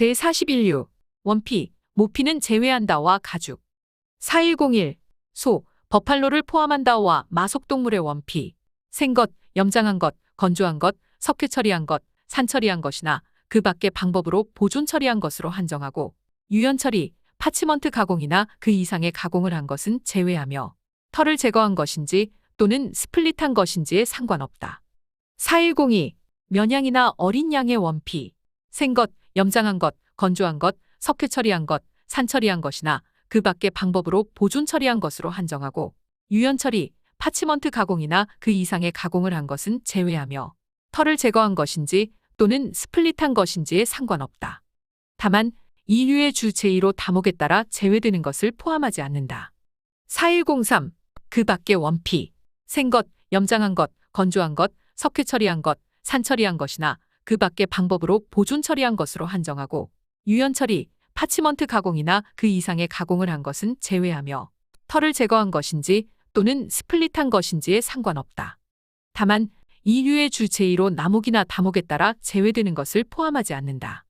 제41류 원피, 모피는 제외한다와 가죽. 4101 소, 버팔로를 포함한다와 마속동물의 원피. 생것, 염장한 것, 건조한 것, 석회 처리한 것, 산 처리한 것이나 그 밖의 방법으로 보존 처리한 것으로 한정하고 유연 처리, 파치먼트 가공이나 그 이상의 가공을 한 것은 제외하며 털을 제거한 것인지 또는 스플릿한 것인지에 상관없다. 4102 면양이나 어린 양의 원피. 생것, 염장한 것, 건조한 것, 석회 처리한 것, 산 처리한 것이나 그 밖의 방법으로 보존 처리한 것으로 한정하고 유연 처리, 파치먼트 가공이나 그 이상의 가공을 한 것은 제외하며 털을 제거한 것인지 또는 스플릿한 것인지에 상관없다. 다만 이류의 주 제2로 다목에 따라 제외되는 것을 포함하지 않는다. 4103. 그 밖의 원피, 생 것, 염장한 것, 건조한 것, 석회 처리한 것, 산 처리한 것이나 그 밖의 방법으로 보존 처리한 것으로 한정하고 유연 처리, 파치먼트 가공이나 그 이상의 가공을 한 것은 제외하며 털을 제거한 것인지 또는 스플릿한 것인지에 상관없다. 다만 이류의 주 제2로 나목이나 다목에 따라 제외되는 것을 포함하지 않는다.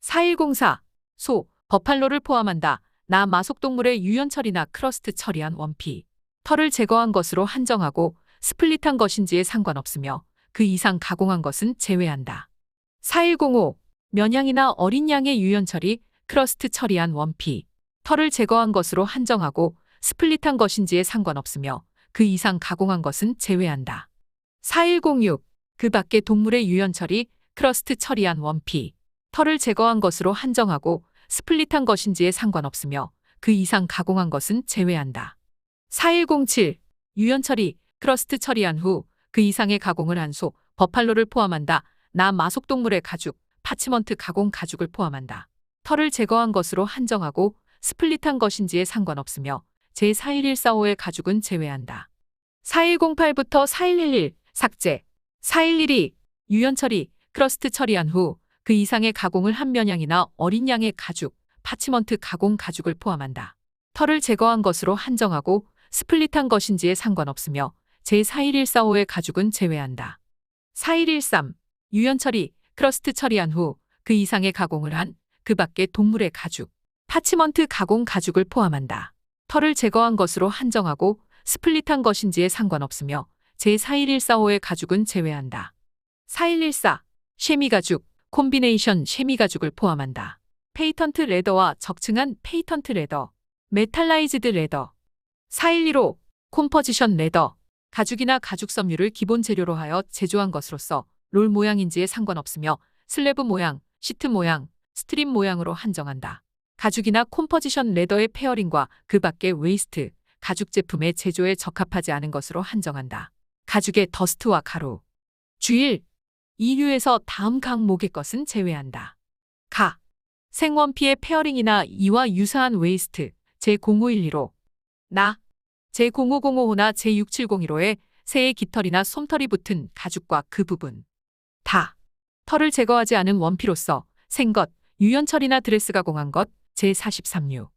4104. 소, 버팔로를 포함한다. 나 마속동물의 유연 처리나 크러스트 처리한 원피. 털을 제거한 것으로 한정하고 스플릿한 것인지에 상관없으며 그 이상 가공한 것은 제외한다. 4105. 면양이나 어린 양의 유연 처리, 크러스트 처리한 원피. 털을 제거한 것으로 한정하고 스플릿한 것인지에 상관없으며 그 이상 가공한 것은 제외한다. 4106. 그 밖의 동물의 유연 처리, 크러스트 처리한 원피. 털을 제거한 것으로 한정하고 스플릿한 것인지에 상관없으며 그 이상 가공한 것은 제외한다. 4107. 유연 처리, 크러스트 처리한 후 그 이상의 가공을 한 소, 버팔로를 포함한다. 나 마속동물의 가죽, 파치먼트 가공 가죽을 포함한다. 털을 제거한 것으로 한정하고 스플릿한 것인지에 상관없으며 제41145의 가죽은 제외한다. 4108부터 4111 삭제 4112 유연 처리, 크러스트 처리한 후 그 이상의 가공을 한 면양이나 어린 양의 가죽, 파치먼트 가공 가죽을 포함한다. 털을 제거한 것으로 한정하고 스플릿한 것인지에 상관없으며 제41145의 가죽은 제외한다. 4113 유연 처리, 크러스트 처리한 후 그 이상의 가공을 한 그 밖의 동물의 가죽, 파치먼트 가공 가죽을 포함한다. 털을 제거한 것으로 한정하고 스플릿한 것인지에 상관없으며 제41145의 가죽은 제외한다. 4114 쉐미 가죽, 콤비네이션 쉐미 가죽을 포함한다. 페이턴트 레더와 적층한 페이턴트 레더, 메탈라이즈드 레더. 4115 콤퍼지션 레더, 가죽이나 가죽 섬유를 기본 재료로 하여 제조한 것으로서 롤 모양인지에 상관없으며 슬래브 모양, 시트 모양, 스트림 모양으로 한정한다. 가죽이나 콤퍼지션 레더의 페어링과 그 밖의 웨이스트, 가죽 제품의 제조에 적합하지 않은 것으로 한정한다. 가죽의 더스트와 가루. 주일, 이류에서 다음 강목의 것은 제외한다. 가. 생원피의 페어링이나 이와 유사한 웨이스트, 제0512로. 나. 제0505호나 제6701호에 새의 깃털이나 솜털이 붙은 가죽과 그 부분. 다. 털을 제거하지 않은 원피로서 생것, 유연철이나 드레스 가공한 것, 제43류.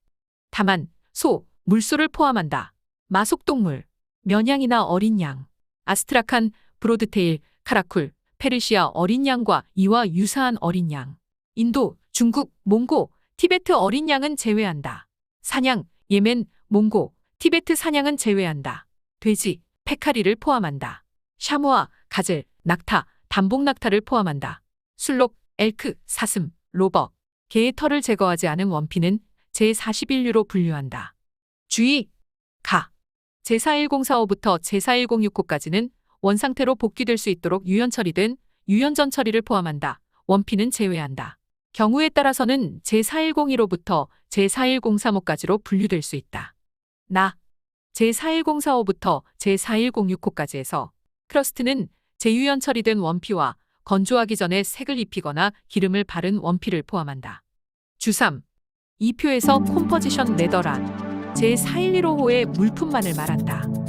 다만, 소, 물소를 포함한다. 마속동물, 면양이나 어린 양, 아스트라칸, 브로드테일, 카라쿨, 페르시아 어린 양과 이와 유사한 어린 양, 인도, 중국, 몽고, 티베트 어린 양은 제외한다. 사냥, 예멘, 몽고, 티베트 사냥은 제외한다. 돼지, 페카리를 포함한다. 샤모아, 가젤, 낙타, 단복 낙타를 포함한다. 술록, 엘크, 사슴, 로버, 개의 털을 제거하지 않은 원피는 제41류로 분류한다. 주의! 가! 제41045부터 제41069까지는 원상태로 복귀될 수 있도록 유연 처리된 유연전 처리를 포함한다. 원피는 제외한다. 경우에 따라서는 제41015부터 제41035까지로 분류될 수 있다. 나 제41045부터 제41065까지에서 크러스트는 제유연 처리된 원피와 건조하기 전에 색을 입히거나 기름을 바른 원피를 포함한다. 주3. 이 표에서 콤포지션 레더란 제4115호의 물품만을 말한다.